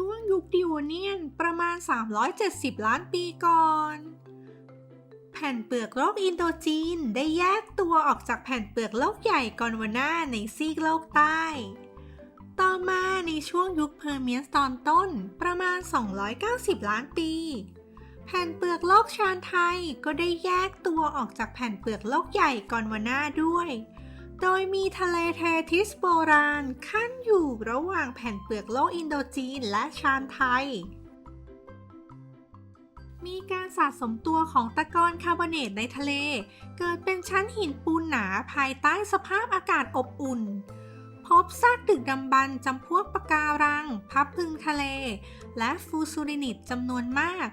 ช่วงยุคดิโอเนียนประมาณ 370 ล้านปีก่อน แผ่นเปลือกโลกอินโดจีนได้แยกตัวออกจากแผ่นเปลือกโลกใหญ่กอนวานาในซีกโลกใต้ ต่อมาในช่วงยุคเพอร์เมียนตอนต้นประมาณ 290 ล้านปี แผ่นเปลือกโลกชานไทยก็ได้แยกตัวออกจากแผ่นเปลือกโลกใหญ่กอนวานาด้วย โดยมีทะเลเททิสโบราณขั้นอยู่ระหว่างแผ่นเปลือกโลกอินโดจีนและชานไทย มีการสะสมตัวของตะกอนคาร์บอเนตในทะเล เกิดเป็นชั้นหินปูนหนาภายใต้สภาพอากาศอบอุ่น พบซากดึกดำบรรจำพวกปะการัง พับพึงทะเล และฟูซูรินิตจำนวนมาก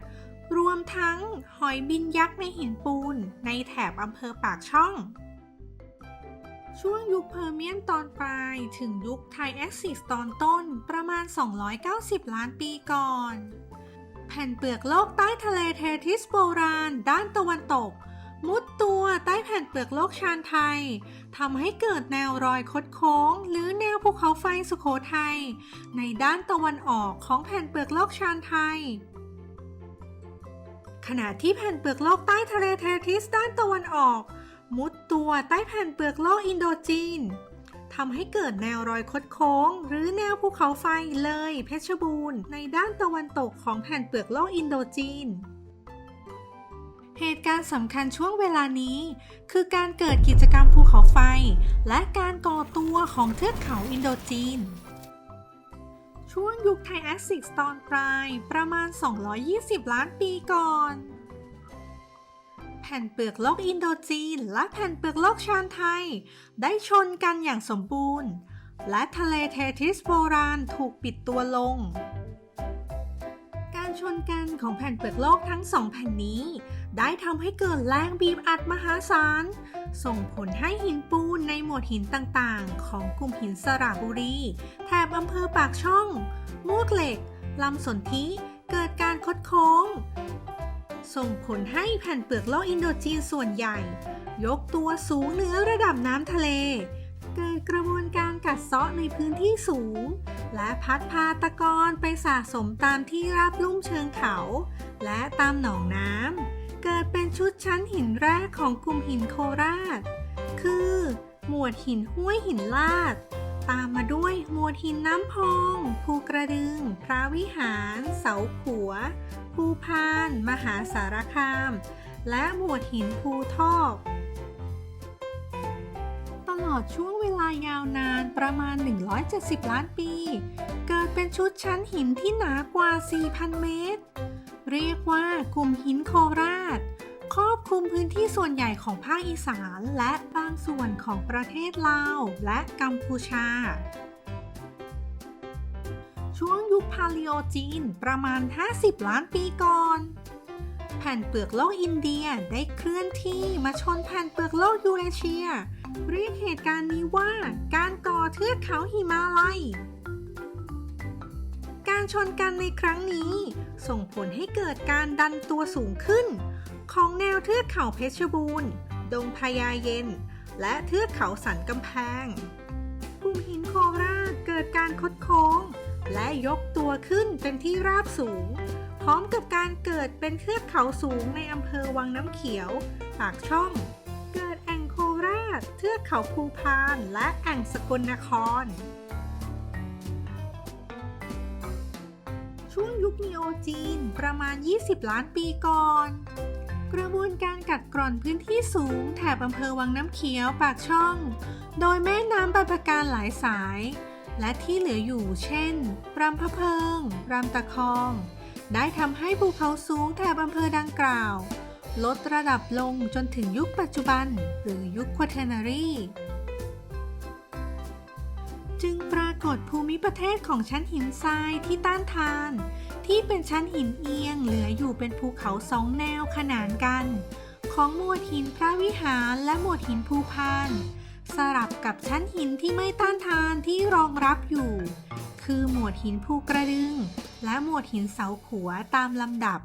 รวมทั้งหอยบินยักษ์ในหินปูนในแถบอำเภอปากช่อง ช่วงยุคเพอร์เมียนตอนปลายถึงยุคไทแอคซิสตอนต้นประมาณ 290 ล้านปีก่อน แผ่นเปลือกโลกใต้ทะเลเททิสโบราณ ด้านตะวันตก มุดตัวใต้แผ่นเปลือกโลกชานไทยทำให้เกิดแนวรอยคดโค้ง หรือแนวภูเขาไฟสุโขทัยในด้านตะวันออกของแผ่นเปลือกโลกชานไทยขณะที่แผ่นเปลือกโลกใต้ทะเลเททิสด้านตะวันออก มุดตัวใต้แผ่นเปลือกโลกอินโดจีนทำให้เกิดแนวรอยคดโค้ง หรือแนวภูเขาไฟเลย เพชรบูรณ์ในด้านตะวันตกของแผ่นเปลือกโลกอินโดจีน เหตุการณ์สำคัญช่วงเวลานี้ คือการเกิดกิจกรรมภูเขาไฟ และการก่อตัวของเทือกเขาอินโดจีน ช่วงยุคไทแอคซิกตอนปลายประมาณ 220 ล้านปีก่อน ผ่นเปลือกโลกอินโดจีน และแผ่นเปลือกโลกชานไทย ได้ชนกันอย่างสมบูรณ์ และทะเลเททิสโบราณถูกปิดตัวลง การชนกันของแผ่นเปลือกโลกทั้งสองแผ่นนี้ ได้ทำให้เกิดแรงบีบอัดมหาศาล ส่งผลให้หินปูนในหมวดหินต่างๆ ของกลุ่มหินสระบุรี แถบอำเภอปากช่องมวกเหล็กลำสนธิเกิดการคดโค้ง ส่งผลให้แผ่นเปลือกโลกอินโดจีนส่วนใหญ่ ยกตัวสูงเหนือระดับน้ำทะเล เกิดกระบวนการกัดเซาะในพื้นที่สูง และพัดพาตะกอนไปสะสมตามที่ราบลุ่มเชิงเขา และตามหนองน้ำเกิดเป็นชุดชั้นหินแรกของกลุ่มหินโคราช คือ หมวดหินห้วยหินลาดตามมาด้วยหมวดหินน้ำพอง ภูกระดึง พระวิหาร เสาขัว ภูพาน มหาสารคาม และหมวดหินภูทอกตลอดช่วงเวลายาวนานประมาณ 170 ล้านปี เกิดเป็นชุดชั้นหินที่หนากว่า 4,000 เมตร เรียกว่ากลุ่มหินโคราช ครอบคลุมพื้นที่ส่วนใหญ่ของภาคอีสาน และบางส่วนของประเทศลาวและกัมพูชา ช่วงยุคพาลิโอจีนประมาณ 50 ล้านปีก่อน แผ่นเปลือกโลกอินเดียได้เคลื่อนที่มาชนแผ่นเปลือกโลกยูเรเชีย เรียกเหตุการณ์นี้ว่าการก่อเทือกเขาหิมาลัย การชนกันในครั้งนี้ ส่งผลให้เกิดการดันตัวสูงขึ้น ของแนวเทือกเขาเพชรบูรณ์ ดงพญาเย็น และเทือกเขาสันกำแพงกลุ่มหินโคราชเกิดการคดโค้ง และยกตัวขึ้นเป็นที่ราบสูง พร้อมกับการเกิดเป็นเทือกเขาสูงในอำเภอวังน้ำเขียว ปากช่อง เกิดแอ่งโคราช เทือกเขาภูพาน และแอ่งสกลนคร ช่วงยุคนีโอจีนประมาณ 20 ล้านปีก่อนกระบวนการกัดกร่อนพื้นที่สูงแถบอำเภอวังน้ำเขียวปากช่อง โดยแม่น้ำบางปะการหลายสาย และที่เหลืออยู่เช่นรำพะเพิงรำตะคอง ได้ทำให้ภูเขาสูงแถบอำเภอดังกล่าว ลดระดับลงจนถึงยุคปัจจุบัน หรือยุคควเทนารีจึงปรากฏภูมิประเทศของชั้นหินทรายที่ต้านทาน ที่เป็นชั้นหินเอียงเหลืออยู่เป็นภูเขาสองแนวขนานกัน ของหมวดหินพระวิหารและหมวดหินภูพาน สลับกับชั้นหินที่ไม่ต้านทานที่รองรับอยู่ คือหมวดหินภูกระดึง และหมวดหินเสาขัวตามลำดับ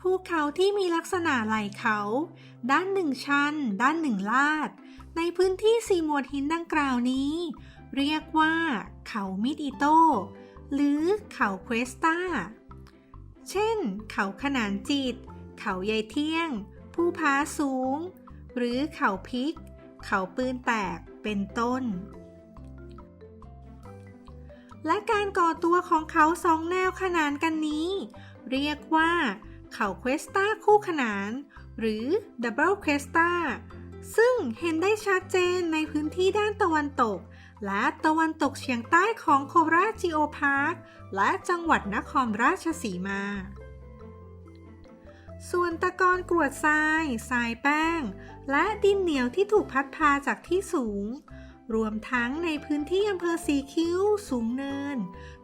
ภูเขาที่มีลักษณะไหล่เขา ด้านหนึ่งชัน ด้านหนึ่งลาด ในพื้นที่สี่หมวดหินดังกล่าวนี้ เรียกว่า เขามิดอิโตหรือเขาเควสตาเช่น เขาขนานจิต เขาใยเที่ยง ผู้พาสูง หรือเข่าพิก เข่าปืนแตก เป็นต้น และการก่อตัวของเขาสองแนวขนานกันนี้ เรียกว่า เข่าเควสตาคู่ขนาน หรือ Double q u e s t a ซึ่งเห็นได้ชัดเจนในพื้นที่ด้านตะวันตก และตะวันตกเฉียงใต้ของโคราชจิโอพาร์คและจังหวัดนครราชสีมา ส่วนตะกอนกรวดทราย ทรายแป้ง และดินเหนียวที่ถูกพัดพาจากที่สูง รวมทั้งในพื้นที่อำเภอสีคิ้ว สูงเนิน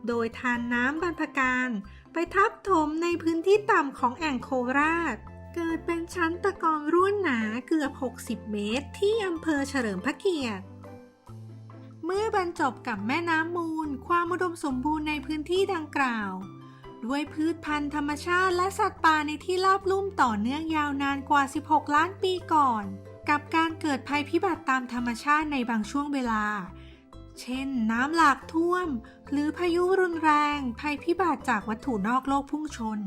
โดยทานน้ำบรรพการ ไปทับถมในพื้นที่ต่ำของแอ่งโคราช เกิดเป็นชั้นตะกอนร่วนหนาเกือบ 60 เมตร ที่อำเภอเฉลิมพระเกียรติเมื่อบรรจบกับแม่น้ำมูล ความอุดมสมบูรณ์ในพื้นที่ดังกล่าว ด้วยพืชพันธุ์ธรรมชาติและสัตว์ป่าในที่ราบลุ่มต่อเนื่องยาวนานกว่า 16 ล้านปีก่อน กับการเกิดภัยพิบัติตามธรรมชาติในบางช่วงเวลา เช่น น้ำหลากท่วม หรือพายุรุนแรง ภัยพิบัติจากวัตถุนอกโลกพุ่งชน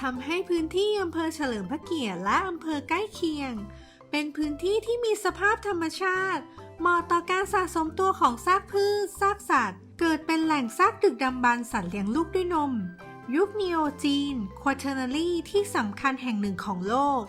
ทำให้พื้นที่อำเภอเฉลิมพระเกียรติและอำเภอใกล้เคียง เป็นพื้นที่ที่มีสภาพธรรมชาติ เหมาะต่อการสะสมตัวของซากพืชซากสัตว์ เกิดเป็นแหล่งซากดึกดำบรรพ์สัตว์เลี้ยงลูกด้วยนม ยุคนีโอจีนควอเทอร์นารีที่สำคัญแห่งหนึ่งของโลก